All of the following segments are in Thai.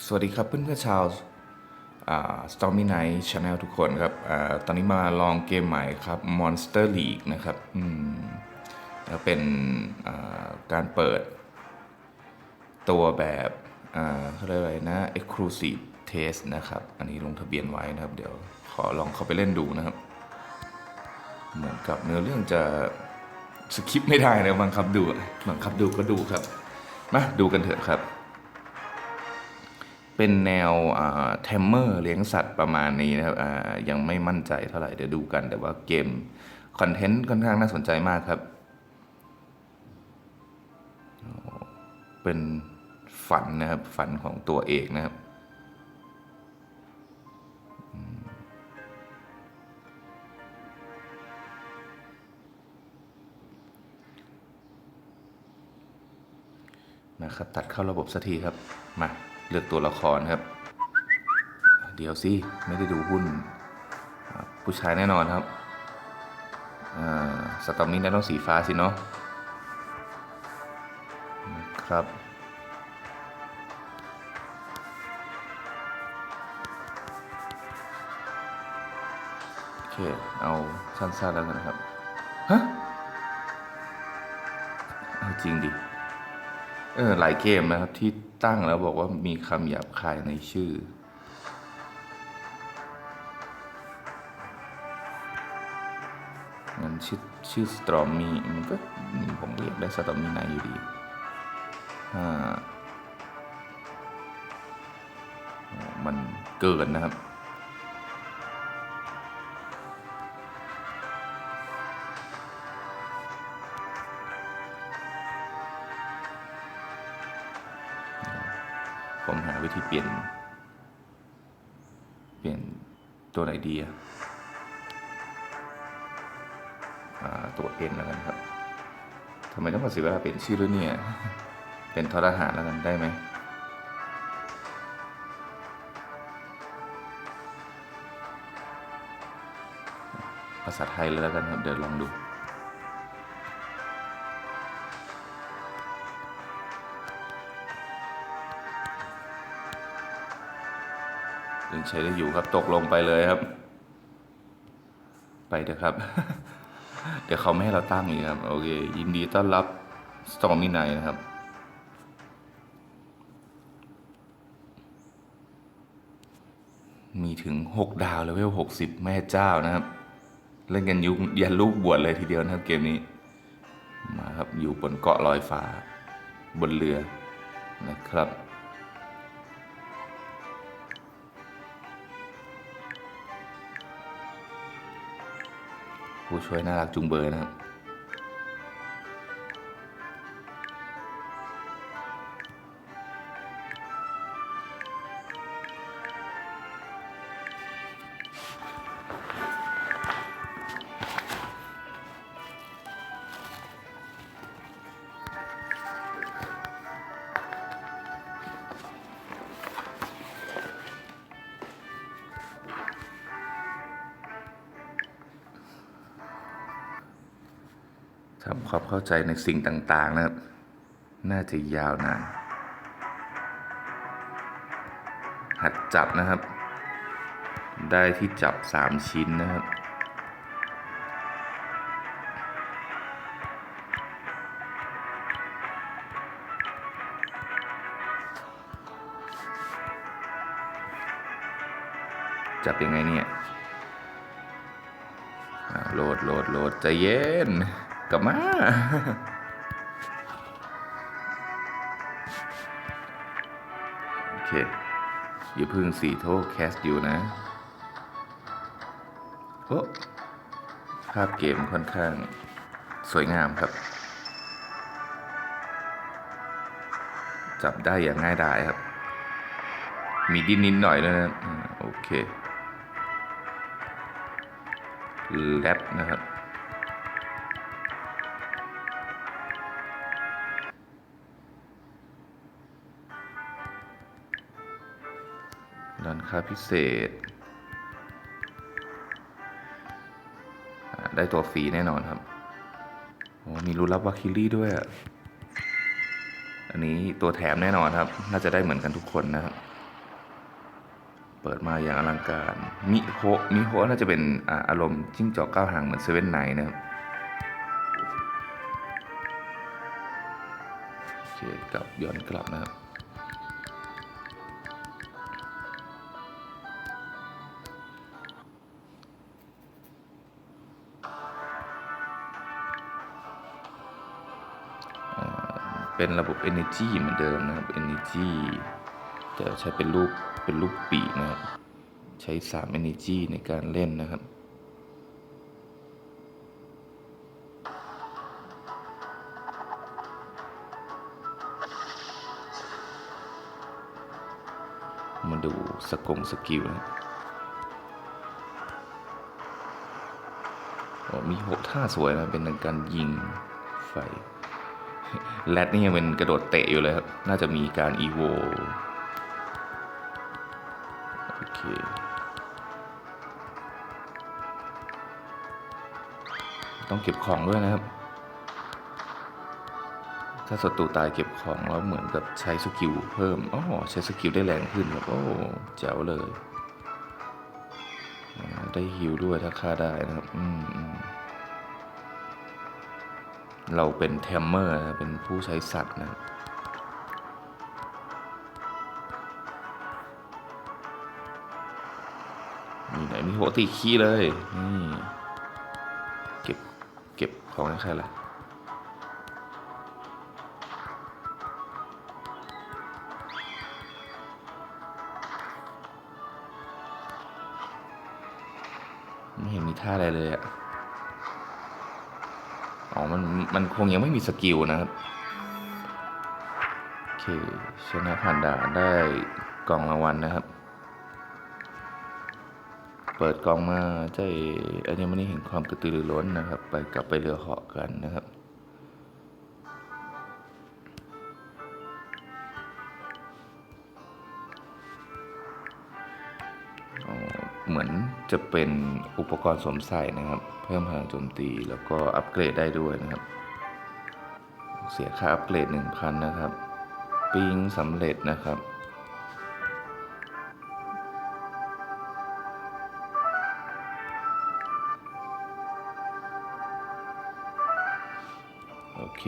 สวัสดีครับเพื่อนๆชาวสตอมมี่ไนท์ชาแนลทุกคนครับอตอนนี้มาลองเกมใหม่ครับ Monster League นะครับอืมแล้วเป็นการเปิดตัวแบบอ่าเขาเรียกอะไรนะ Exclusive Test นะครับ อันนี้ลงทะเบียนไว้นะครับ เดี๋ยวขอลองเข้าไปเล่นดูนะครับ เหมือนกับเนื้อเรื่องจะสคิปไม่ได้นะบังคับดูบังคับดูก็ดูครับ มาดูกันเถอะครับ เป็นแนวเทมเมอร์เลี้ยงสัตว์ประมาณนี้นะครับยังไม่มั่นใจเท่าไหร่เดี๋ยวดูกัน แต่ว่าเกมคอนเทนต์ค่อนข้างน่าสนใจมากครับ เป็นฝันนะครับ ฝันของตัวเอกนะครับนะครับตัดเข้าระบบสักทีครับ มา เลือกตัวละครครับ เดี๋ยวสิ ไม่ได้ดูหุ้น ผู้ชายแน่นอนครับอ่าสตอมนี้น่าต้องสีฟ้าสิเนาะนะครับโอเค เอาสั้นๆแล้วกันนะครับ ฮะ เอาจริงดิ เออหลายเกมนะครับที่ตั้งแล้วบอกว่ามีคำหยาบคายในชื่องั้นชื่อชื่อสตรอมมี่มันก็ผมเรียกได้สตรอมมี่นายอยู่ดีอ่ามันเกินนะครับ ผมหาวิธีเปลี่ยน เปลี่ยนตัวไหนดีอะตัวเอ็นแล้วกันครับทำไมต้องมาเสียเวลาเปลี่ยนชื่อด้วยเนี่ย เป็นทอทหารแล้วกันได้ไหมภาษาไทยเลยแล้วกันครับ เดี๋ยวลองดู ใช้ได้อยู่ครับตกลงไปเลยครับ ไปเถอะครับ เดี๋ยวเขาไม่ให้เราตั้งอีกครับ โอเค ยินดีต้อนรับสตอมมี่ไนนะครับมีถึง 6 ดาวเลเวล60 แม่เจ้านะครับ เล่นกันยุคยันลูกบวชเลยทีเดียวนะครับเกมนี้ มาครับอยู่บนเกาะลอยฟ้า บนเรือนะครับ ผู้ช่วยน่ารักจุงเบยนะครับ ทำความเข้าใจในสิ่งต่าง ๆ นะครับ น่าจะยาวนาน หัดจับนะครับ ได้ที่จับสามชิ้นนะครับจับยังไงเนี่ย โหลด โหลด โหลดใจเย็น กลับมา โอเค อย่าพึ่งสีโทแคสอยู่นะ โอ้ภาพเกมค่อนข้างสวยงามครับ จับได้อย่างง่ายดายครับ มีดิ้นนิดหน่อยด้วยนะ โอเคแรดนะครับ ร้านค้าพิเศษ ได้ตัวฟรีแน่นอนครับโอ้มีรูรับวาคิลี่ด้วย อันนี้ตัวแถมแน่นอนครับ น่าจะได้เหมือนกันทุกคนนะครับ เปิดมาอย่างอลังการ มิโฮมิโฮน่าจะเป็นอารมณ์จิ้งจอกก้าวหางเหมือนเซเว่นไนนะครับโอเคกลับย้อนกลับนะครับ เป็นระบบ Energy เหมือนเดิมนะครับ Energy แต่ใช้เป็นรูปเป็นรูปปีนะครับ ใช้ 3 Energy ในการเล่นนะครับมาดูสกงสกิลนะมีหกท่าสวยนะ เป็นการยิงไฟ แรดนี่ยังเป็นกระโดดเตะอยู่เลยครับ น่าจะมีการอีโวโอเคต้องเก็บของด้วยนะครับ ถ้าศัตรูตายเก็บของแล้วเหมือนกับใช้สกิลเพิ่มอ๋อใช้สกิลได้แรงขึ้นครับโอ้แจ๋วเลย ได้ฮิวด้วยถ้าฆ่าได้นะครับ อืมอืม เราเป็นเทมเมอร์นะเป็นผู้ใช้สัตว์นะมีไหนมีโหตีขี้เลยนี่เก็บเก็บของให้ใครล่ะไม่เห็นมีท่าอะไรเลยอะ อมันมันคงยังไม่มีสกิลนะครับ โอเคชนะผ่านด่านได้กล่องรางวัลนะครับ เปิดกล่องมาใจอันนี้มันนี่เห็นความกระตือรือร้นนะครับ ไปกลับไปเรือเหาะกันนะครับ เหมือนจะเป็นอุปกรณ์สวมใส่นะครับ เพิ่มพลังโจมตีแล้วก็อัปเกรดได้ด้วยนะครับ เสียค่าอัปเกรด 1,000 นะครับ ปิ้งสำเร็จนะครับโอเค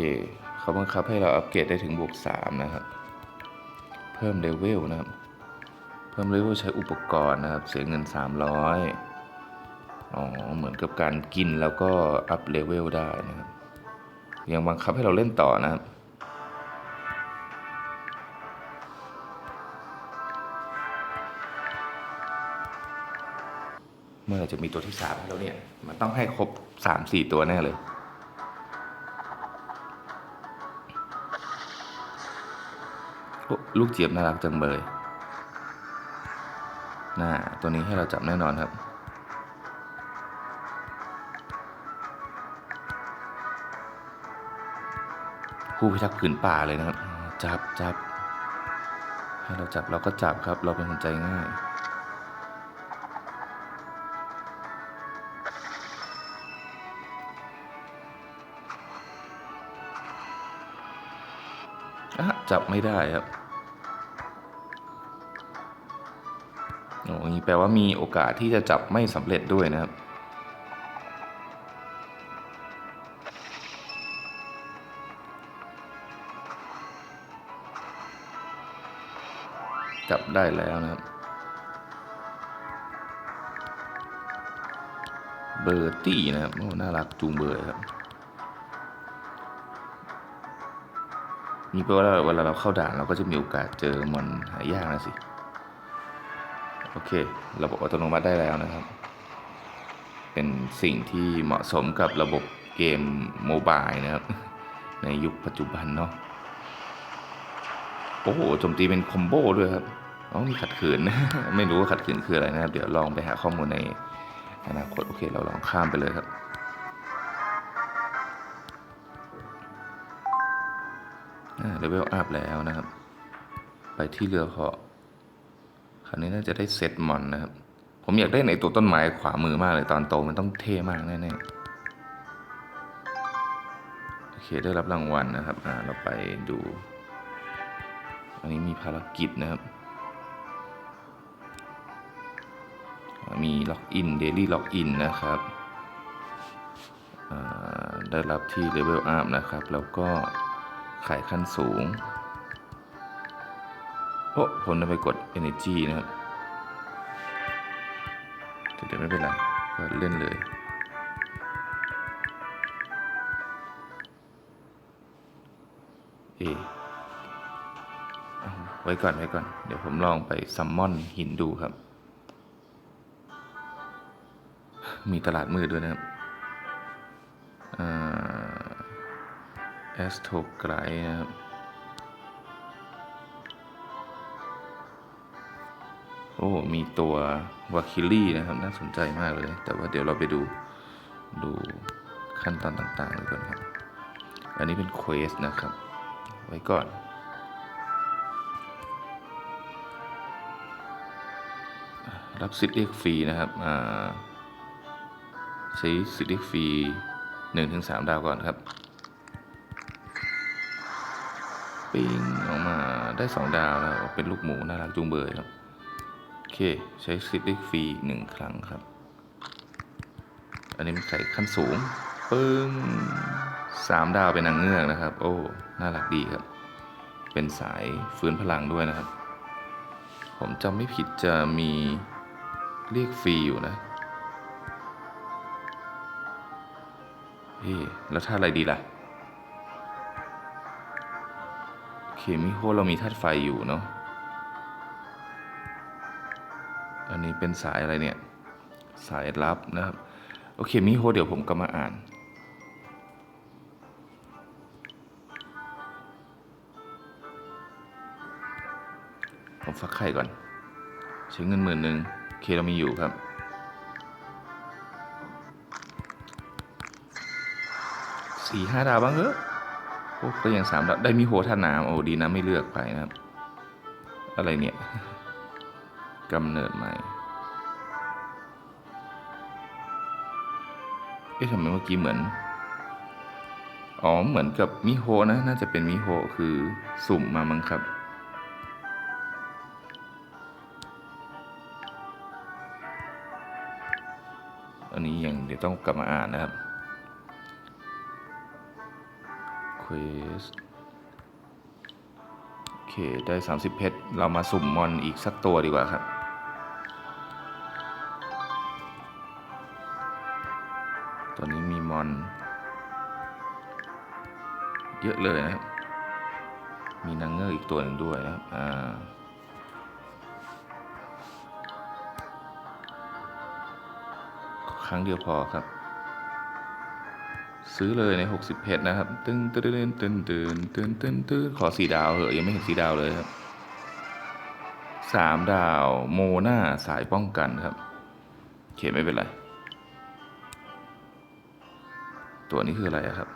เขาบังคับให้เราอัปเกรดได้ถึงบวก 3 นะครับ เพิ่มเลเวลนะครับ เพิ่มเลเวลใช้อุปกรณ์นะครับ เสียเงิน 300อ๋อเหมือนกับการกินแล้วก็อัพเลเวลได้นะครับ ยังบังคับให้เราเล่นต่อนะครับเมื่อไรจะมีตัวที่สามให้เราเนี่ย มันต้องให้ครบสามสี่ตัวแน่เลยโอ้ลูกเจี๊ยบน่ารักจังเลย น่าตัวนี้ให้เราจับแน่นอนครับ ผู้พิทักษ์ผืนป่าเลยนะครับ จับจับให้เราจับเราก็จับครับ เราเป็นคนใจง่ายจับไม่ได้ครับ โอ้แปลว่ามีโอกาสที่จะจับไม่สำเร็จด้วยนะครับ จับได้แล้วนะครับ เบอร์ตี้นะครับโอ้น่ารักจูงเบอร์ครับนี่แปลว่าเวลาเราเข้าด่านเราก็จะมีโอกาสเจอมอนหายากนะสิ โอเค ระบบอัตโนมัติได้แล้วนะครับ เป็นสิ่งที่เหมาะสมกับระบบเกมโมบายนะครับ ในยุคปัจจุบันเนาะโอ้โหโจมตีเป็นคอมโบด้วยครับอ๋อมีขัดขืน ไม่รู้ว่าขัดขืนคืออะไรนะครับ เดี๋ยวลองไปหาข้อมูลในอนาคตโอเค เราลองข้ามไปเลยครับอ่าเลเวลอัพแล้วนะครับ ไปที่เรือเหาะาวนี้น่าจะได้เซตมอนนะครับ ผมอยากได้ในตัวต้นไม้ขวามือมากเลยตอนโตมันต้องเท่มากแน่ๆ โอเคได้รับรางวัลนะครับ อ่าเราไปดู อันนี้มีภารกิจนะครับ มีล็อกอิน Daily ล็อกอินนะครับอ่าได้รับที่เลเวลอัพนะครับ แล้วก็ขายขั้นสูง โอ้ผมจะไปกด Energy นะครับแต่เดี๋ยวไม่เป็นไร ก็เล่นเลย เอไว้ก่อน ไว้ก่อน เดี๋ยวผมลองไปซัมมอนหินดูครับ มีตลาดมืดด้วยนะครับแอสโทไกรนะครับ อ้มีตัววาคิลี่นะครับ น่าสนใจมากเลย แต่ว่าเดี๋ยวเราไปดูดูขั้นตอนต่างๆเลยก่อนครับ อันนี้เป็นเควสนะครับ ไว้ก่อนรับสิทธิ์เรียกฟรีนะครับใช้สิทธิ์เรียกฟรีหนึ่งถึงสามดาวก่อนครับ ปิงออกมาได้สองดาวแล้วเป็นลูกหมูน่ารักจุงเบยครับ เค ใช้สิทธิ์เรียกฟรีหนึ่งครั้งครับ อันนี้มันใส่ขั้นสูงปึ้งสามดาวเป็นนางเงือกนะครับ โอ้ น่ารักดีครับ เป็นสายฟื้นพลังด้วยนะครับ ผมจำไม่ผิดจะมีเรียกฟรีอยู่นะเฮ้แล้วท่าอะไรดีล่ะ เคมิโฮเรามีธาตุไฟอยู่เนาะ อันนี้เป็นสายอะไรเนี่ย สายลับนะครับ โอเคมิโฮเดี๋ยวผมก็มาอ่าน ผมฟักไข่ก่อนใช้เงินหมื่นหนึ่งโอเคเรามีอยู่ครับสี่ห้าดาวบ้างเอโอ้ก็ยังสามดาวได้มีโหท่าน้ำโอ้ดีนะไม่เลือกไปนะครับ อะไรเนี่ย กำเนิดใหม่ เอ๊ะทำไมเมื่อกี้เหมือน อ๋อ เหมือนกับมิโฮนะ น่าจะเป็นมิโฮคือสุ่มมามั้งครับ อันนี้ยังเดี๋ยวต้องกลับมาอ่านนะครับ Quest โอเค ได้ 30 เพชร เรามาสุ่มมอนอีกสักตัวดีกว่าครับ ตอนนี้มีมอน เยอะเลยนะครับ มีนางเงือกอีกตัวหนึ่งด้วยนะครับ อ่าครั้งเดียวพอครับ ซื้อเลยใน 60เพชรนะครับ ตึ้งตึ้นตึ้นตึ้นตึ้นตึ้นตึ้นขอสีดาวเหอะยังไม่เห็นสีดาวเลยครับสามดาวโมนาสายป้องกันครับโอเคไม่เป็นไร ตัวนี้คืออะไระครับ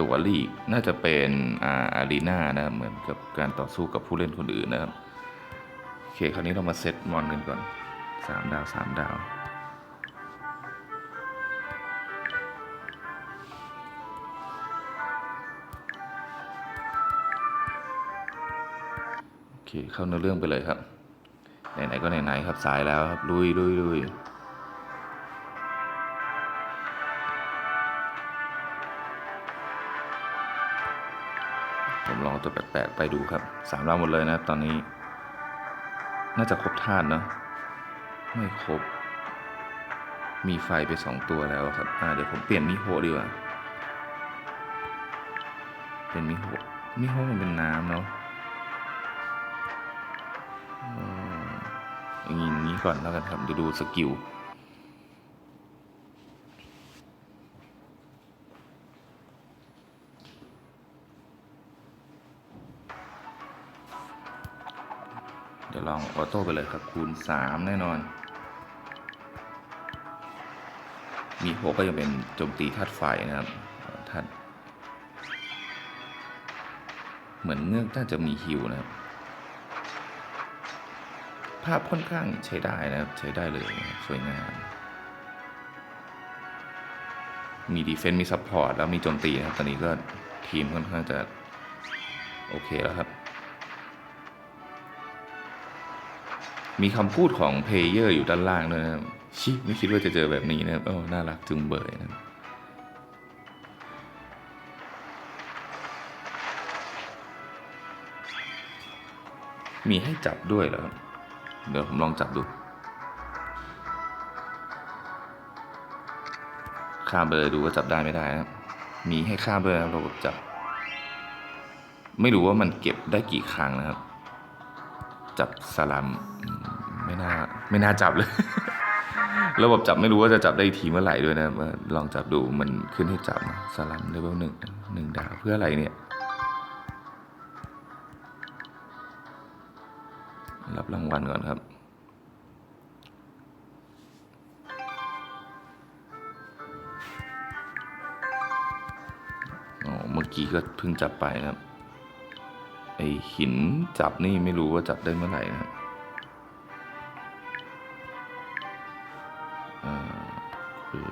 ตัวลีกน่าจะเป็นอาอารีนานะครับเหมือนกับการต่อสู้กับผู้เล่นคนอื่นนะครับโอเคคราวนี้เรามาเซตมอนกันก่อนสามดาวสามดาวโอเคเข้าเนื้อเรื่องไปเลยครับไหนๆก็ไหนๆครับสายแล้วครับลุยลุยลุย ลองตัวแปลกๆไปดูครับสามรอบหมดเลยนะครับตอนนี้ น่าจะครบธาตุเนอะไม่ครบ มีไฟไปสองตัวแล้วครับอ่าเดี๋ยวผมเปลี่ยนมิโฮดีกว่า เป็นมิโฮมิโฮมันเป็นน้ำเนาะอย่างนี้อย่างนี้ก่อนแล้วกันครับเดี๋ยวดูสกิล เดี๋ยวลองออโต้ไปเลยครับคูณ 3 แน่นอน มีโฮก็ยังเป็นโจมตีธาตุไฟนะครับธาตุเหมือนเงือกน่าจะมีฮิวนะครับ ภาพค่อนข้างใช้ได้นะครับ ใช้ได้เลยสวยงาม มีดีเฟน s ์มีซัพพอร์ตแล้วมีโจมตีนะครับ ตอนนี้ก็ทีมค่อนข้างจะ โอเคแล้วครับ มีคำพูดของเพลเยอร์อยู่ด้านล่างด้วยนะครับชิไม่คิดว่าจะเจอแบบนี้นะครับโอ้น่ารักจุงเบยนะมีให้จับด้วยเหรอเดี๋ยวผมลองจับดูข้ามไปเลยดูว่าจับได้ไม่ได้นะมีให้ข้ามด้วยนะครับระบบจับ ไม่รู้ว่ามันเก็บได้กี่ครั้งนะครับ จับสลัมไม่น่าไม่น่าจับเลย ระบบจับไม่รู้ว่าจะจับได้ทีเมื่อไหร่ด้วยนะลองจับดูมันขึ้นให้จับสลัมเลเวลหนึ่งหนึ่งดาวเพื่ออะไรเนี่ย รับรางวัลก่อนครับอ๋อเมื่อกี้ก็เพิ่งจับไปครับ ไอหินจับนี่ไม่รู้ว่าจับได้เมื่อไหร่นะครับอ่าคือ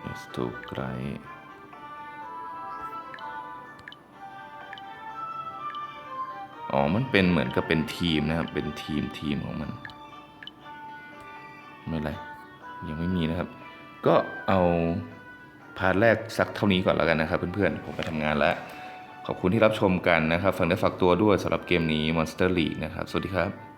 เอสตูไกรอ๋อ มันเป็นเหมือนกับเป็นทีมนะครับ เป็นทีมทีมของมัน ไม่ไร ยังไม่มีนะครับ ก็เอาพาร์ทแรกสักเท่านี้ก่อนแล้วกันนะครับเพื่อนๆ ผมไปทำงานแล้ว ขอบคุณที่รับชมกันนะครับฟังได้ฝากตัวด้วยสำหรับเกมนี้ Monster League นะครับ สวัสดีครับ